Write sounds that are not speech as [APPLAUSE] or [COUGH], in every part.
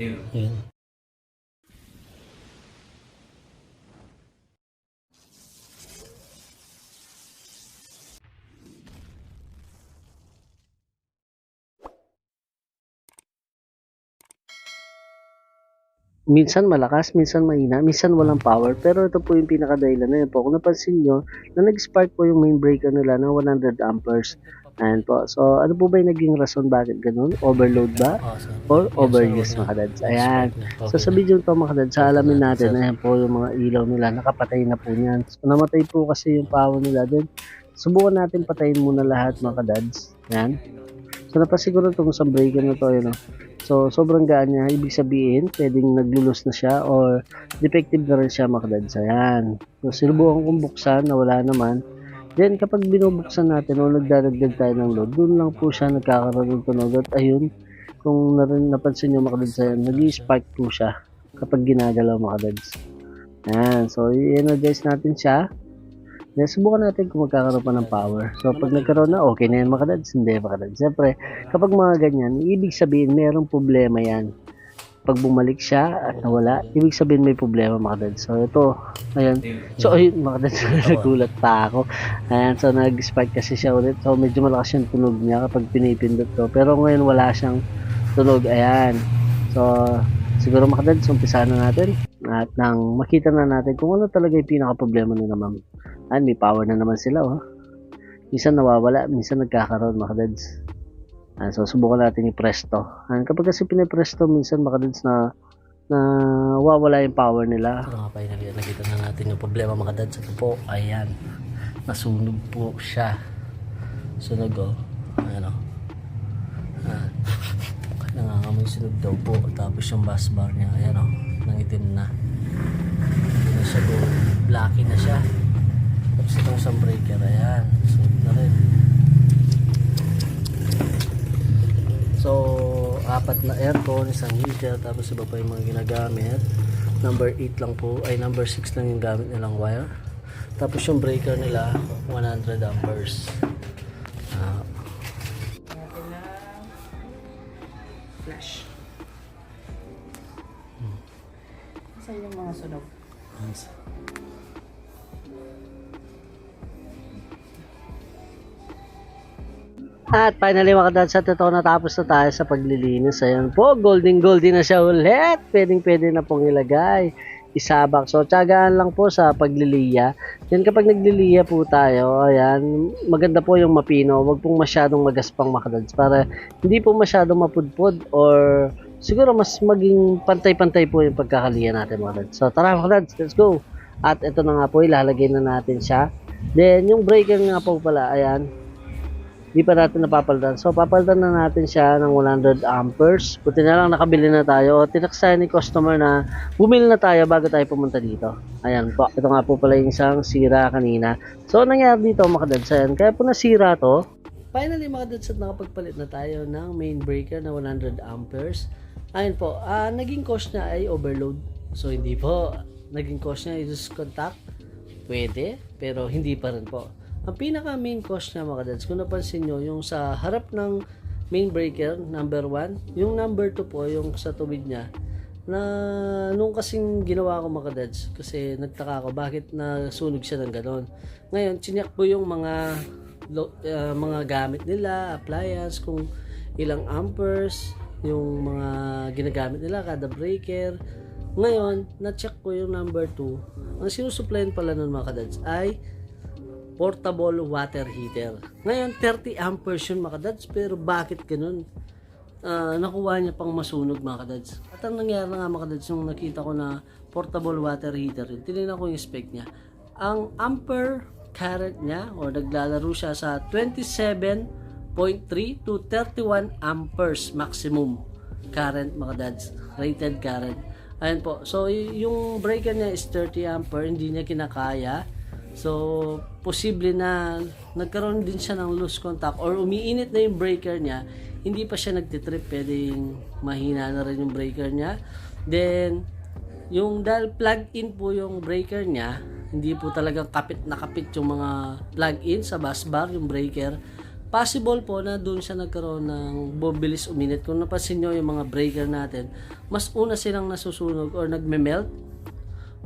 Ayun. Ayan. minsan malakas, minsan mahina, minsan walang power. Pero ito po yung pinakadahilan na yun po. Kung napansin nyo, na nag-spark po yung main breaker nila ng 100 amperes. Ayan po. So, ano po ba yung naging rason bakit ganun? Overload ba? Ah. Or overuse mga kadads? Ayan. So, sa video to mga kadads, alamin natin na yan po yung mga ilaw nila. Nakapatay na po niyan. So, namatay po kasi yung power nila. Then, subukan natin patayin muna lahat mga kadads. Ayan. So, napasiguro itong sa breaker na to. Yun, oh. So, sobrang gaan niya. Ibig sabihin, pwedeng naglulus na siya or defective na rin siya mga kadads. Ayan. So, sinubukan kong buksan na wala naman. Then, kapag binubuksan natin o nagdadagdag tayo ng load, doon lang po siya nagkakaroon ng tunog. At ayun, kung narin, napansin nyo mga kadads, ayan, nag-spark po siya kapag ginagalaw mga kadads. Ayan. So, i-energize natin siya. Then, subukan natin kung magkakaroon pa ng power. So, pag nagkaroon na, okay na yan mga kadads. Hindi mga kadads. Siyempre, kapag mga ganyan, ibig sabihin, merong problema yan. Pag bumalik siya at nawala, ibig sabihin may problema mga kadads. So, ito, ayan. So, ayun mga kadads, [LAUGHS] nagulat pa ako. Ayan, so nag-spike kasi siya ulit. So, medyo malakas yung tunog niya kapag pinipindot to. Pero ngayon wala siyang tunog. Ayan. So, siguro mga kadads, umpisahan na natin. At nang makita na natin kung ano talaga yung pinaka-problema nila ma'am. Ayan, may power na naman sila, oh. Minsan nawawala, minsan nagkakaroon mga kadads. Ayan, so, subukan natin i-press to. Ayan, kapag kasi pinipress to, minsan mga kadads na na wawala yung power nila. Ito nga pa yung nakita, nakita na natin yung problema mga dads. Ito po, ayan. Nasunog po siya. Sunog oh. Ayan oh. Ah. [LAUGHS] Nangangamoy sunog daw po. Tapos yung bus bar niya, ayan oh. Nangitim na. Hindi na siya go. Blacky na siya. Tapos itong isang breaker, ayan. Sunog na rin. So, apat na aircon, isang heater, tapos iba pa yung mga ginagamit. Number 8 lang po, ay number 6 lang yung gamit nilang wire. Tapos yung breaker nila, 100 amperes. Na flash. Saan yung mga sunog? At finally mga kadads, at ito natapos na tayo sa paglilinis. Ayan po, golden golden na siya ulit. Pwedeng pwede na pong ilagay. Isabak. So, tiyagaan lang po sa pagliliya. Yan kapag nagliliya po tayo, ayan, maganda po yung mapino. Huwag pong masyadong magaspang mga kadads para hindi po masyadong mapudpud or siguro mas maging pantay-pantay po yung pagkakaliya natin mga kadads. So, tara mga kadads, let's go. At ito na nga po, ilalagay na natin siya. Then, yung breaker nga po pala, ayan, hindi pa natin napapalitan. So, papalitan na natin siya ng 100 amperes. Buti na lang nakabili na tayo. Tinaksayan ni customer na bumili na tayo bago tayo pumunta dito. Ayan po. Ito nga po pala yung isang sira kanina. So, nangyari dito mga kadads? Ayan, kaya po nasira to. Finally mga kadads at nakapagpalit na tayo ng main breaker na 100 amperes. Ayun po, ah, naging cause niya ay overload. So, hindi po. Naging cause niya is contact. Pwede, pero hindi pa rin po. Ang pinaka main cause niya mga kadads, kung napansin nyo, yung sa harap ng main breaker, number 1, yung number 2 po, yung sa tubig niya, na nung kasing ginawa ko mga kadads, kasi nagtaka ako bakit nasunog siya ng ganon. Ngayon, chinek po yung mga uh, mga gamit nila, appliance, kung ilang amperes, yung mga ginagamit nila, kada breaker. Ngayon, na-check ko yung number 2. Ang sinusuplayan pala nun mga kadads ay portable water heater. Ngayon, 30 amperes yun mga kadads, pero bakit ganun? Ah, nakuha niya pang masunog mga kadads. At ang nangyari na nga mga kadads, nung nakita ko na portable water heater yun, tinignan ko yung spec niya. Ang ampere current niya, o naglalaro siya sa 27.3 to 31 amperes maximum current mga kadads. Rated current. Ayan po. So, yung breaker niya is 30 ampere, hindi niya kinakaya. So, posible na nagkaroon din siya ng loose contact or umiinit na yung breaker niya, hindi pa siya nagtitrip, pwedeng mahina na rin yung breaker niya. Then, yung dahil plug-in po yung breaker niya, hindi po talaga kapit na kapit yung mga plug-in sa bus bar, yung breaker. possible po na doon siya nagkaroon ng bubilis uminit. Kung napansin nyo yung mga breaker natin, mas una silang nasusunog or nagme-melt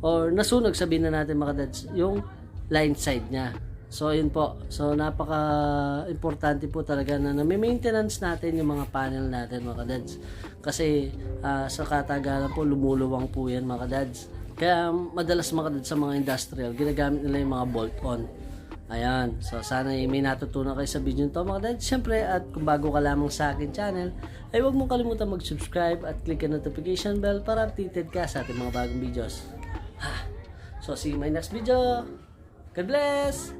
or nasunog sabihin na natin mga dads, yung line side niya. So, yun po. So, napaka-importante po talaga na nami-maintenance natin yung mga panel natin mga dads. Kasi ah, sa katagalan po, lumuluwang po yan mga dads. Kaya madalas mga dads sa mga industrial, ginagamit nila yung mga bolt-on. Ayan. So, sana ay may natutunan kayo sa video nito mga dads. Siyempre, at kung bago ka lamang sa akin channel, ay huwag mong kalimutan mag-subscribe at click ang notification bell para updated ka sa ating mga bagong videos. So, see you in my next video. God bless!